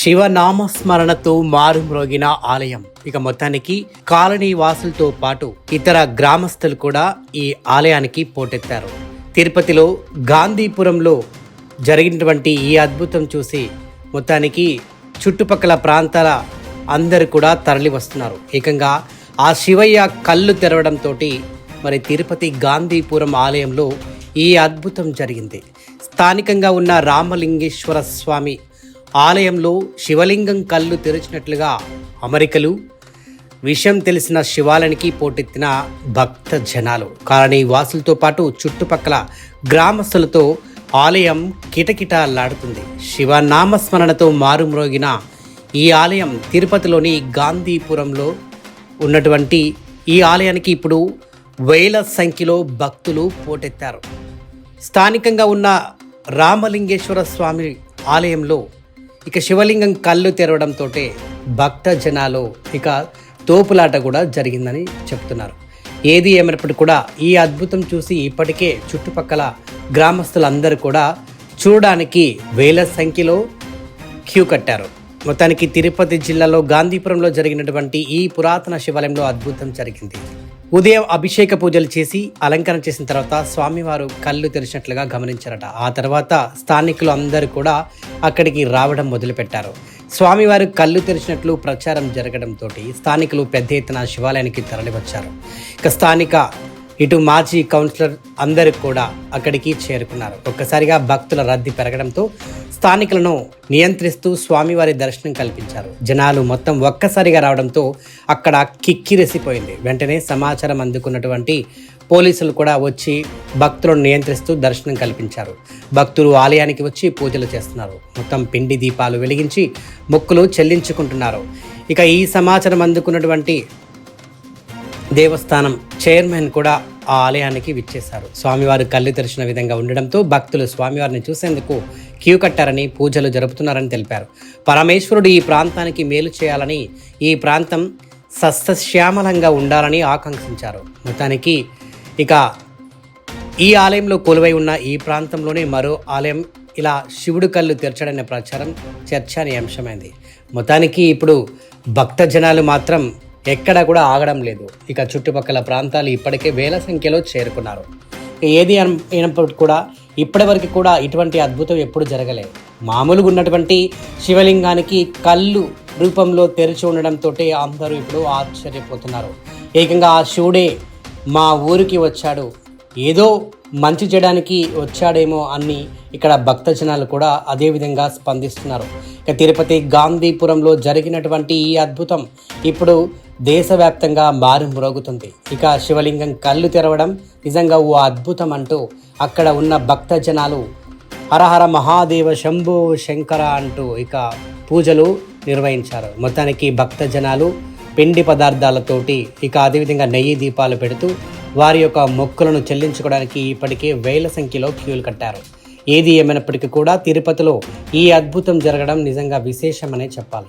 శివనామస్మరణతో మారుమ్రోగిన ఆలయం. ఇక మొత్తానికి కాలనీ వాసులతో పాటు ఇతర గ్రామస్తులు కూడా ఈ ఆలయానికి పోటెత్తారు. తిరుపతిలో గాంధీపురంలో జరిగినటువంటి ఈ అద్భుతం చూసి మొత్తానికి చుట్టుపక్కల ప్రాంతాల అందరు కూడా తరలి వస్తున్నారు. ఏకంగా ఆ శివయ్య కళ్ళు తెరవడంతో మరి తిరుపతి గాంధీపురం ఆలయంలో ఈ అద్భుతం జరిగింది. స్థానికంగా ఉన్న రామలింగేశ్వర స్వామి ఆలయంలో శివలింగం కళ్ళు తెరిచినట్లుగా అమరికలు విషయం తెలిసిన శివాలయానికి పోటెత్తిన భక్త జనాలు కాలనీ వాసులతో పాటు చుట్టుపక్కల గ్రామస్తులతో ఆలయం కిటకిటలాడుతుంది. శివ నామస్మరణతో మారుమ్రోగిన ఈ ఆలయం తిరుపతిలోని గాంధీపురంలో ఉన్నటువంటి ఈ ఆలయానికి ఇప్పుడు వేల సంఖ్యలో భక్తులు పోటెత్తారు. స్థానికంగా ఉన్న రామలింగేశ్వర స్వామి ఆలయంలో ఇక శివలింగం కళ్ళు తెరవడంతో భక్త జనాలు ఇక తోపులాట కూడా జరిగిందని చెప్తున్నారు. ఏది ఏమైనప్పటికీ కూడా ఈ అద్భుతం చూసి ఇప్పటికే చుట్టుపక్కల గ్రామస్తులందరూ కూడా చూడడానికి వేల సంఖ్యలో క్యూ కట్టారు. మొత్తానికి తిరుపతి జిల్లాలో గాంధీపురంలో జరిగినటువంటి ఈ పురాతన శివాలయంలో అద్భుతం జరిగింది. ఉదయం అభిషేక పూజలు చేసి అలంకరణ చేసిన తర్వాత స్వామివారు కళ్ళు తెరిచినట్లుగా గమనించారట. ఆ తర్వాత స్థానికులు అందరూ కూడా అక్కడికి రావడం మొదలుపెట్టారు. స్వామివారు కళ్ళు తెరిచినట్లు ప్రచారం జరగడంతో స్థానికులు పెద్ద ఎత్తున శివాలయానికి తరలివచ్చారు. ఇక స్థానిక ఇటు మాజీ కౌన్సిలర్ అందరూ కూడా అక్కడికి చేరుకున్నారు. ఒక్కసారిగా భక్తుల రద్దీ పెరగడంతో స్థానికులను నియంత్రిస్తూ స్వామివారి దర్శనం కల్పించారు. జనాలు మొత్తం ఒక్కసారిగా రావడంతో అక్కడ కిక్కిరెసిపోయింది. వెంటనే సమాచారం అందుకున్నటువంటి పోలీసులు కూడా వచ్చి భక్తులను నియంత్రిస్తూ దర్శనం కల్పించారు. భక్తులు ఆలయానికి వచ్చి పూజలు చేస్తున్నారు. మొత్తం పిండి దీపాలు వెలిగించి మొక్కులు చెల్లించుకుంటున్నారు. ఇక ఈ సమాచారం అందుకున్నటువంటి దేవస్థానం చైర్మన్ కూడా ఆ ఆలయానికి విచ్చేశారు. స్వామివారు కళ్ళు తెరిచిన విధంగా ఉండడంతో భక్తులు స్వామివారిని చూసేందుకు క్యూ కట్టారని పూజలు జరుపుతున్నారని తెలిపారు. పరమేశ్వరుడు ఈ ప్రాంతానికి మేలు చేయాలని ఈ ప్రాంతం సస్యశ్యామలంగా ఉండాలని ఆకాంక్షించారు. మొత్తానికి ఇక ఈ ఆలయంలో కొలువై ఉన్న ఈ ప్రాంతంలోనే మరో ఆలయం ఇలా శివుడు కళ్ళు తెరచడనే ప్రచారం చర్చనీయాంశమైంది. మొత్తానికి ఇప్పుడు భక్త జనాలు మాత్రం ఎక్కడా కూడా ఆగడం లేదు. ఇక చుట్టుపక్కల ప్రాంతాలు ఇప్పటికే వేల సంఖ్యలో చేరుకున్నారు. ఏది అయినప్పటికీ కూడా ఇప్పటివరకు కూడా ఇటువంటి అద్భుతం ఎప్పుడు జరగలేదు. మామూలుగా ఉన్నటువంటి శివలింగానికి కళ్ళు రూపంలో తెరిచి ఉండడంతో అందరూ ఇప్పుడు ఆశ్చర్యపోతున్నారు. ఏకంగా ఆ శివుడే మా ఊరికి వచ్చాడు. ఏదో మంచి చేయడానికి వచ్చాడేమో అని ఇక్కడ భక్తజనాలు కూడా అదే విధంగా స్పందిస్తున్నారు. ఇక తిరుపతి గాంధీపురంలో జరిగినటువంటి ఈ అద్భుతం ఇప్పుడు దేశవ్యాప్తంగా మారుమ్రోగుతుంది ఇక శివలింగం కళ్ళు తెరవడం నిజంగా ఓ అద్భుతం అంటూ అక్కడ ఉన్న భక్త జనాలు హరహర మహాదేవ శంభో శంకర అంటూ ఇక పూజలు నిర్వహించారు. మొత్తానికి భక్త జనాలు పిండి పదార్థాలతోటి ఇక అదేవిధంగా నెయ్యి దీపాలు పెడుతూ వారి యొక్క మొక్కులను చెల్లించుకోవడానికి ఇప్పటికే వేల సంఖ్యలో క్యూలు కట్టారు. ఏది ఏమైనప్పటికీ కూడా తిరుపతిలో ఈ అద్భుతం జరగడం నిజంగా విశేషమనే చెప్పాలి.